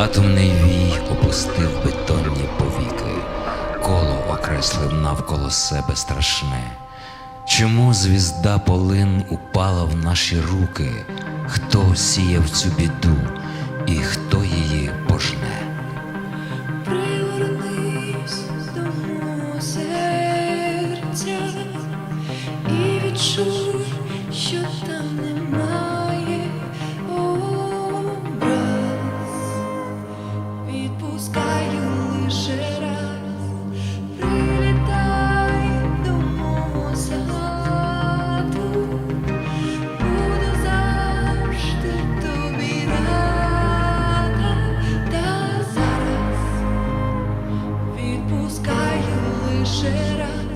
Атомний вій опустив бетонні повіки, коло окреслив навколо себе страшне. Чому звізда полин упала в наші руки? Хто сіяв цю біду і хто її пожне? Пригорнись до мого серця і відчуй, лише раз.